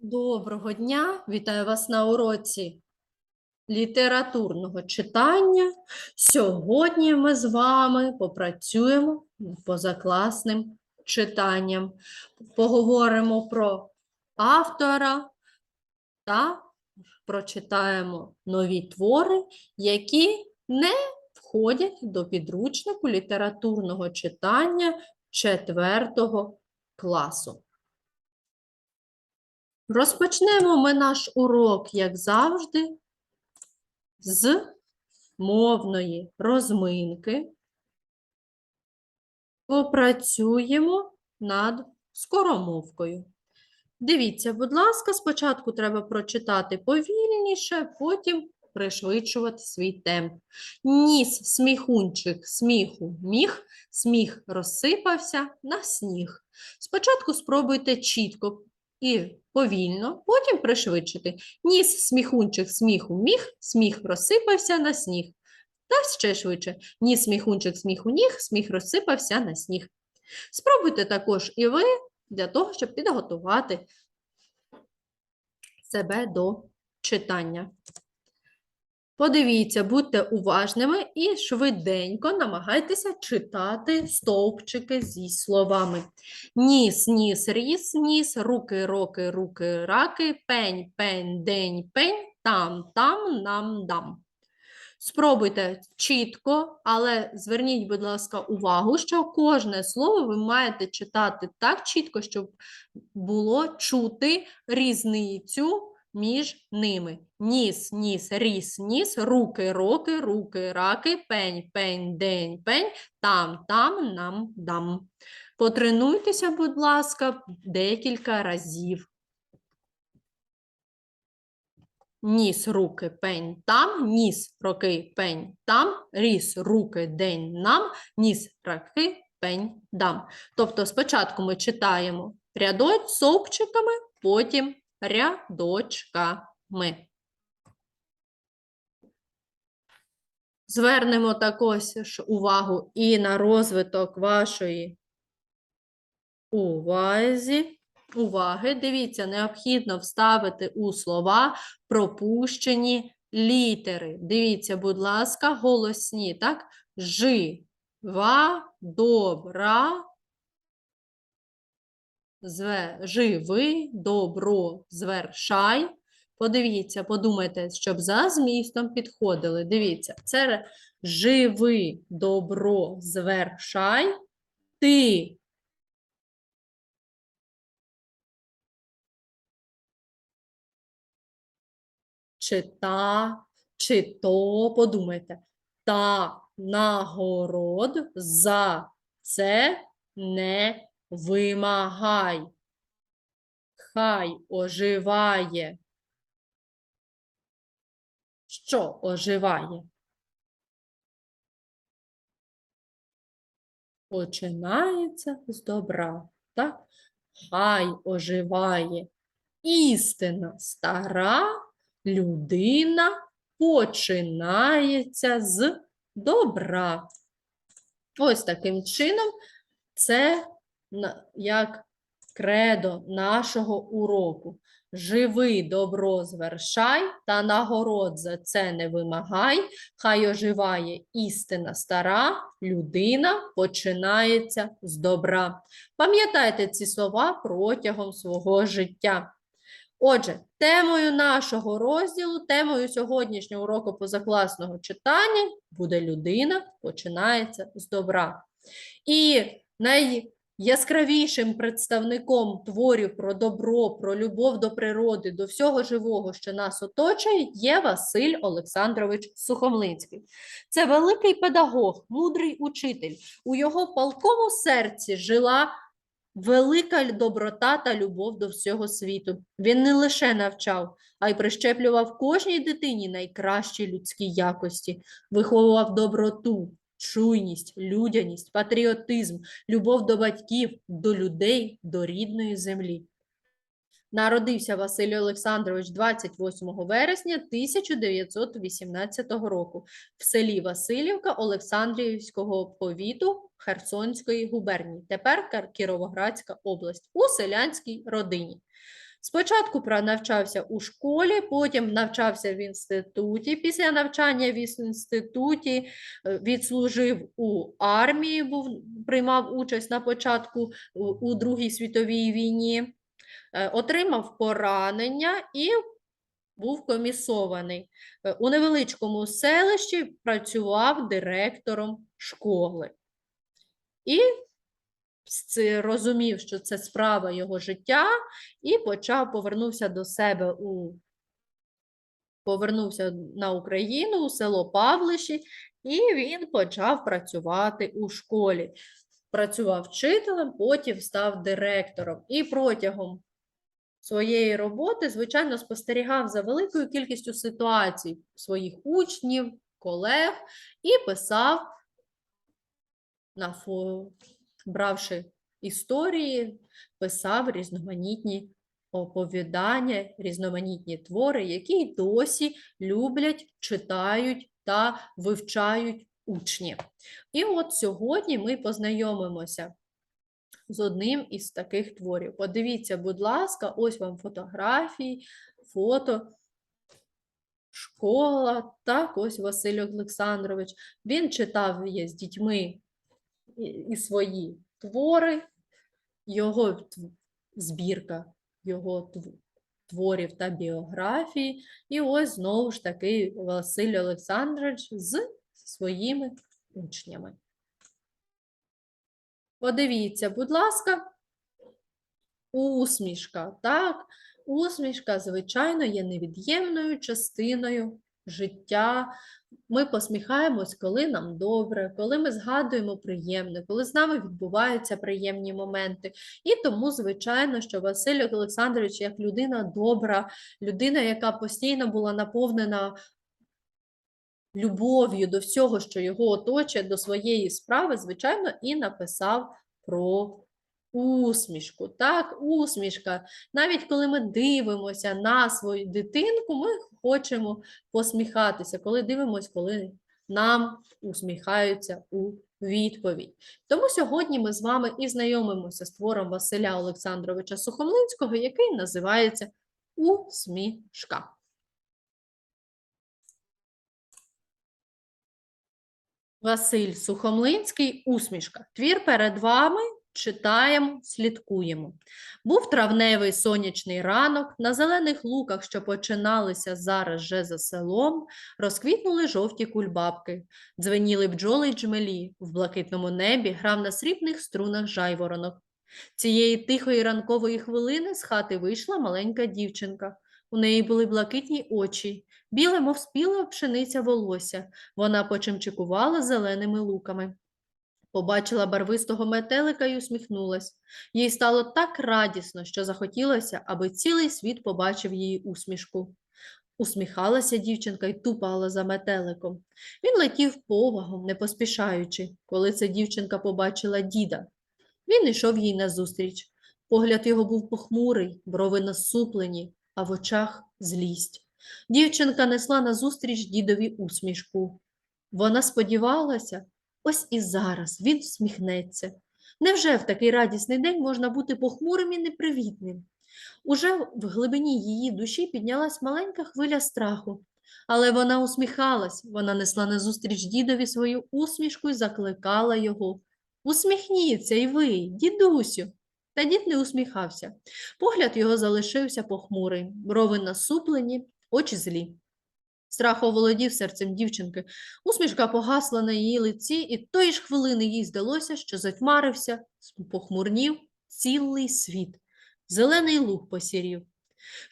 Доброго дня! Вітаю вас на уроці літературного читання. Сьогодні ми з вами попрацюємо позакласним читанням. Поговоримо про автора та прочитаємо нові твори, які не входять до підручнику літературного читання 4 класу. Розпочнемо ми наш урок, як завжди, з мовної розминки. Попрацюємо над скоромовкою. Дивіться, будь ласка, спочатку треба прочитати повільніше, потім пришвидшувати свій темп. Ніс сміхунчик сміху міг, сміх розсипався на сніг. Спочатку спробуйте чітко і повільно, потім пришвидшити. Ніс сміхунчик сміху міг, сміх розсипався на сніг. Та ще швидше. Ніс сміхунчик сміху ніг, сміх розсипався на сніг. Спробуйте також і ви для того, щоб підготувати себе до читання. Подивіться, будьте уважними і швиденько намагайтеся читати стовпчики зі словами. Ніс, ніс, ріс, ніс, руки, роки, руки, раки, пень, пень, день, пень, там, там, нам, дам. Спробуйте чітко, але зверніть, будь ласка, увагу, що кожне слово ви маєте читати так чітко, щоб було чути різницю між ними. Ніс, ніс, ріс, ніс, руки, роки, руки, раки, пень, пень, день, пень, там, там, нам, дам. Потренуйтеся, будь ласка, декілька разів. Ніс, руки, пень, там, ніс, роки, пень, там, ріс, руки, день, нам, ніс, раки, пень, дам. Тобто спочатку ми читаємо рядок совчиками, потім рядочками. Звернемо також увагу і на розвиток вашої увазі. Уваги. Дивіться, необхідно вставити у слова пропущені літери. Дивіться, будь ласка, голосні, так? Жива, добра, зве, живи, добро, звершай. Подивіться, подумайте, щоб за змістом підходили. Дивіться, це живи, добро, звершай, ти. Чи та, чи то, подумайте, та нагород за це не вимагай. Хай оживає. Що оживає? Починається з добра, так? Хай оживає. Істина стара людина починається з добра. Ось таким чином це як кредо нашого уроку. Живи, добро звершай, та нагород за це не вимагай, хай оживає істина стара, людина починається з добра. Пам'ятайте ці слова протягом свого життя. Отже, темою нашого розділу, темою сьогоднішнього уроку позакласного читання буде людина починається з добра. І найяскравішим представником творів про добро, про любов до природи, до всього живого, що нас оточує, є Василь Олександрович Сухомлинський. Це великий педагог, мудрий учитель. У його палкому серці жила велика доброта та любов до всього світу. Він не лише навчав, а й прищеплював кожній дитині найкращі людські якості, виховував доброту, чуйність, людяність, патріотизм, любов до батьків, до людей, до рідної землі. Народився Василь Олександрович 28 вересня 1918 року в селі Васильівка Олександрівського повіту Херсонської губернії, тепер Кіровоградська область, у селянській родині. Спочатку навчався у школі, потім навчався в інституті. Після навчання в інституті е, відслужив у армії, був, приймав участь на початку у, Другій світовій війні, е, отримав поранення і був комісований. Е, У невеличкому селищі працював директором школи. І розумів, що це справа його життя, і почав повернувся до себе у повернувся на Україну у село Павлиші, і він почав працювати у школі. Працював вчителем, потім став директором. І протягом своєї роботи, звичайно, спостерігав за великою кількістю ситуацій своїх учнів, колег і писав на фо... бравши історії, писав різноманітні оповідання, різноманітні твори, які й досі люблять, читають та вивчають учні. І от сьогодні ми познайомимося з одним із таких творів. Подивіться, будь ласка, ось вам фотографії, фото. Школа, так, ось Василь Олександрович. Він читав є з дітьми і, свої твори, його збірка його творів та біографії. І ось знову ж таки Василь Олександрович з своїми учнями. Подивіться, будь ласка, усмішка. Так, усмішка, звичайно, є невід'ємною частиною життя. Ми посміхаємось, коли нам добре, коли ми згадуємо приємне, коли з нами відбуваються приємні моменти. І тому, звичайно, що Василь Олександрович, як людина добра, людина, яка постійно була наповнена любов'ю до всього, що його оточує, до своєї справи, звичайно, і написав про усмішку. Так, усмішка. Навіть коли ми дивимося на свою дитинку, ми хочемо посміхатися, коли дивимося, коли нам усміхаються у відповідь. Тому сьогодні ми з вами і знайомимося з твором Василя Олександровича Сухомлинського, який називається Усмішка. Василь Сухомлинський Усмішка. Твір перед вами читаємо, слідкуємо. Був травневий сонячний ранок, на зелених луках, що починалися зараз же за селом, розквітнули жовті кульбабки, дзвеніли бджоли й джмелі, в блакитному небі грав на срібних струнах жайворонок. Цієї тихої ранкової хвилини з хати вийшла маленька дівчинка. У неї були блакитні очі, біле, мов спіла пшениця волосся. Вона почимчикувала зеленими луками. Побачила барвистого метелика і усміхнулась. Їй стало так радісно, що захотілося, аби цілий світ побачив її усмішку. Усміхалася дівчинка й тупала за метеликом. Він летів повагом, не поспішаючи, коли ця дівчинка побачила діда. Він йшов їй назустріч. Погляд його був похмурий, брови насуплені, а в очах злість. Дівчинка несла назустріч дідові усмішку. Вона сподівалася, ось і зараз він всміхнеться. Невже в такий радісний день можна бути похмурим і непривітним? Уже в глибині її душі піднялась маленька хвиля страху, але вона усміхалась, вона несла назустріч дідові свою усмішку і закликала його. Усміхніться й ви, дідусю. Та дід не усміхався. Погляд його залишився похмурий, брови насуплені, очі злі. Страх оволодів серцем дівчинки. Усмішка погасла на її лиці, і тої ж хвилини їй здалося, що затьмарився, похмурнів цілий світ. Зелений луг посірів.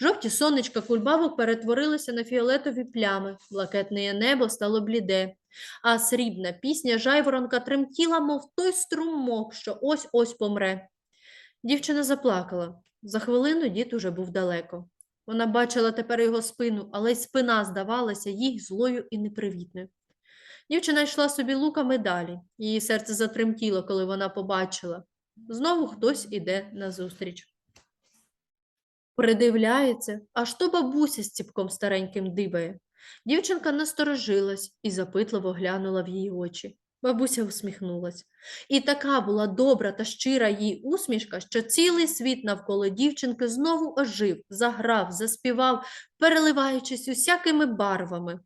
Жовті сонечка кульбабок перетворилися на фіолетові плями, блакитне небо стало бліде, а срібна пісня жайворонка тремтіла, мов той струмок, що ось-ось помре. Дівчина заплакала. За хвилину дід уже був далеко. Вона бачила тепер його спину, але й спина здавалася їй злою і непривітною. Дівчина йшла собі луками далі. Її серце затремтіло, коли вона побачила. Знову хтось іде назустріч. Придивляється, аж то бабуся з ціпком стареньким дибає. Дівчинка насторожилась і запитливо глянула в її очі. Бабуся усміхнулась. І така була добра та щира їй усмішка, що цілий світ навколо дівчинки знову ожив, заграв, заспівав, переливаючись усякими барвами.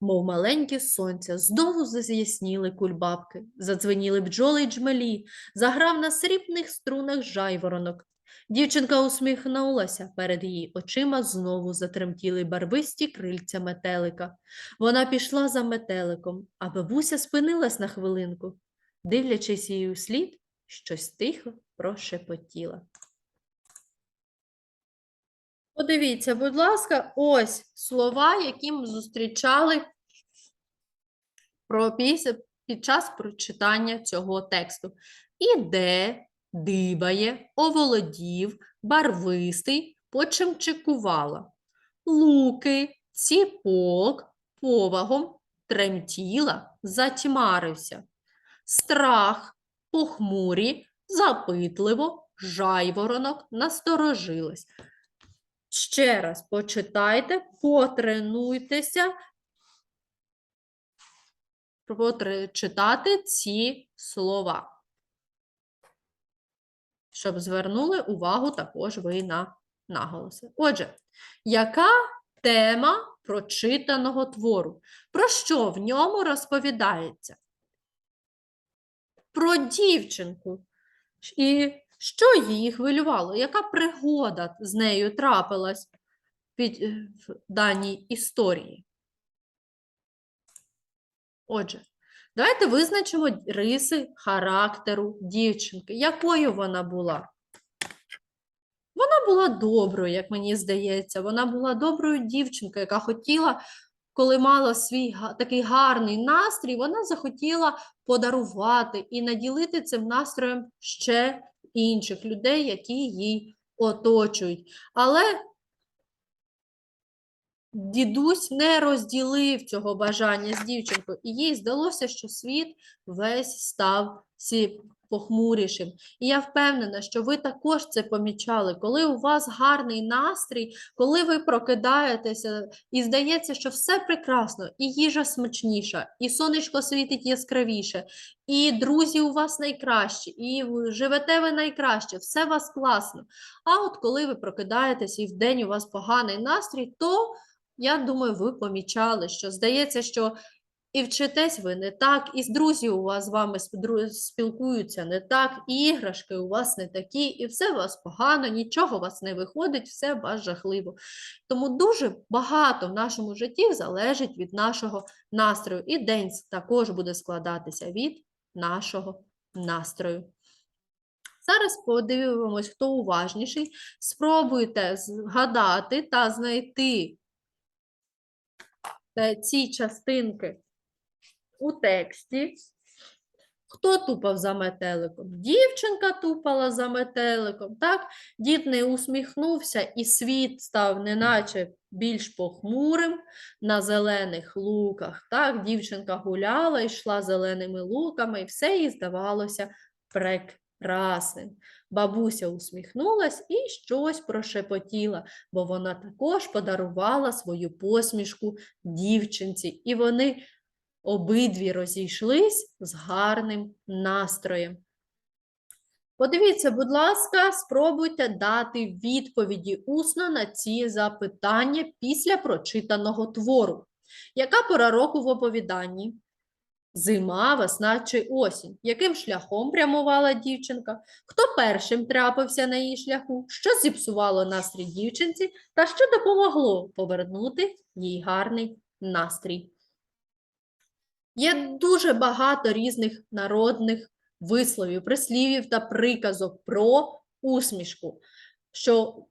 Мов маленькі сонця, знову зазясніли кульбабки, задзвеніли бджоли й джмелі, заграв на срібних струнах жайворонок. Дівчинка усміхнулася, перед її очима знову затремтіли барвисті крильця метелика. Вона пішла за метеликом, а бабуся спинилась на хвилинку. Дивлячись їй у слід, щось тихо прошепотіла. Подивіться, будь ласка, ось слова, які ми зустрічали про під час прочитання цього тексту. Іде, дибає, оволодів, барвистий, почимчикувала. Луки, ціпок, повагом, тремтіла, затьмарився. Страх, похмурі, запитливо, жайворонок, насторожилась. Ще раз почитайте, потренуйтеся потре- читати ці слова, щоб звернули увагу також ви на наголоси. Отже, яка тема прочитаного твору? Про що в ньому розповідається? Про дівчинку. І що її хвилювало? Яка пригода з нею трапилась в даній історії? Отже, давайте визначимо риси характеру дівчинки. Якою вона була? Вона була доброю, як мені здається. Вона була доброю дівчинкою, яка хотіла, коли мала свій такий гарний настрій, вона захотіла подарувати і наділити цим настроєм ще інших людей, які їй оточують. Але дідусь не розділив цього бажання з дівчинкою, і їй здалося, що світ весь став сі похмурішим. І я впевнена, що ви також це помічали, коли у вас гарний настрій, коли ви прокидаєтеся, і здається, що все прекрасно, і їжа смачніша, і сонечко світить яскравіше, і друзі у вас найкращі, і живете ви найкраще, все у вас класно. А от коли ви прокидаєтеся і вдень у вас поганий настрій, то я думаю, ви помічали, що здається, що і вчитесь ви не так, і друзі у вас з вами спілкуються не так, і іграшки у вас не такі, і все у вас погано, нічого у вас не виходить, все у вас жахливо. Тому дуже багато в нашому житті залежить від нашого настрою. І день також буде складатися від нашого настрою. Зараз подивимось, хто уважніший. Спробуйте згадати та знайти ці частинки у тексті. Хто тупав за метеликом? Дівчинка тупала за метеликом, так? Дід не усміхнувся, і світ став неначе більш похмурим на зелених луках. Так, дівчинка гуляла, йшла зеленими луками, і все їй здавалося прекрасним. Бабуся усміхнулась і щось прошепотіла, бо вона також подарувала свою посмішку дівчинці, і вони обидві розійшлись з гарним настроєм. Подивіться, будь ласка, спробуйте дати відповіді усно на ці запитання після прочитаного твору. Яка пора року в оповіданні? Зима, весна чи осінь? Яким шляхом прямувала дівчинка? Хто першим трапився на її шляху? Що зіпсувало настрій дівчинці та що допомогло повернути їй гарний настрій? Є дуже багато різних народних висловів, прислівів та приказок про усмішку, що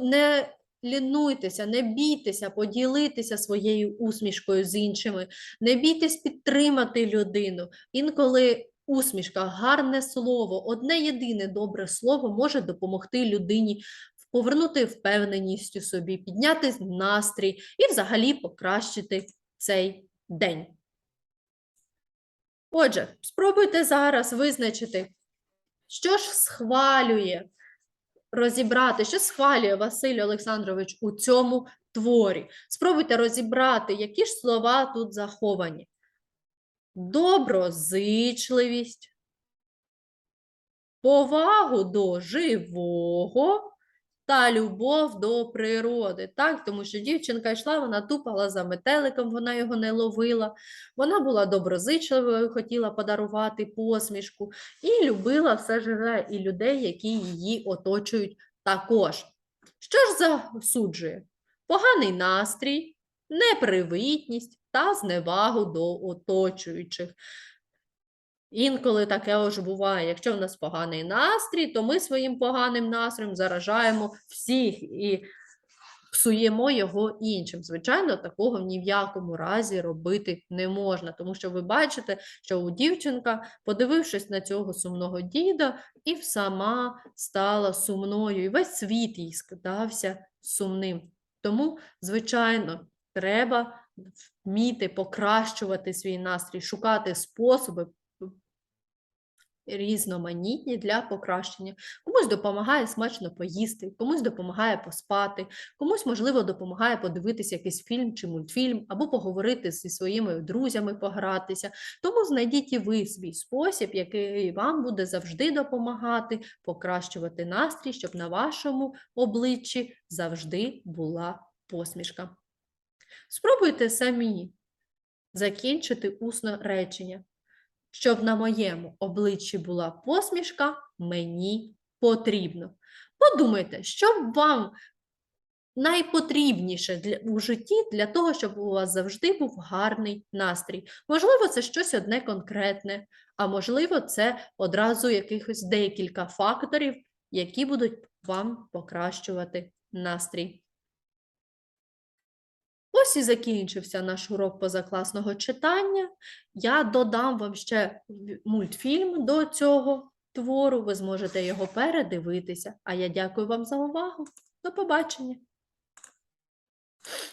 не лінуйтеся, не бійтеся поділитися своєю усмішкою з іншими, не бійтесь підтримати людину. Інколи усмішка, гарне слово, одне єдине добре слово може допомогти людині повернути впевненість у собі, підняти настрій і взагалі покращити цей день. Отже, спробуйте зараз визначити, що ж схвалює розібрати, що схвалює Василь Олександрович у цьому творі. Спробуйте розібрати, які ж слова тут заховані. Доброзичливість, повагу до живого та любов до природи. Так, тому що дівчинка йшла, вона тупала за метеликом, вона його не ловила. Вона була доброзичливою, хотіла подарувати посмішку і любила все живе і людей, які її оточують також. Що ж засуджує? Поганий настрій, непривітність та зневагу до оточуючих. Інколи таке ж буває. Якщо в нас поганий настрій, то ми своїм поганим настроєм заражаємо всіх і псуємо його іншим. Звичайно, такого ні в якому разі робити не можна, тому що ви бачите, що у дівчинка, подивившись на цього сумного діда, і сама стала сумною, і весь світ їй скидався сумним. Тому, звичайно, треба вміти покращувати свій настрій, шукати способи різноманітні для покращення. Комусь допомагає смачно поїсти, комусь допомагає поспати, комусь, можливо, допомагає подивитися якийсь фільм чи мультфільм, або поговорити зі своїми друзями, погратися. Тому знайдіть і ви свій спосіб, який вам буде завжди допомагати покращувати настрій, щоб на вашому обличчі завжди була посмішка. Спробуйте самі закінчити усно речення. Щоб на моєму обличчі була посмішка, мені потрібно. Подумайте, що вам найпотрібніше для, у житті для того, щоб у вас завжди був гарний настрій. Можливо, це щось одне конкретне, а можливо, це одразу якихось декілька факторів, які будуть вам покращувати настрій. Ось і закінчився наш урок позакласного читання. Я додам вам ще мультфільм до цього твору. Ви зможете його передивитися. А я дякую вам за увагу. До побачення!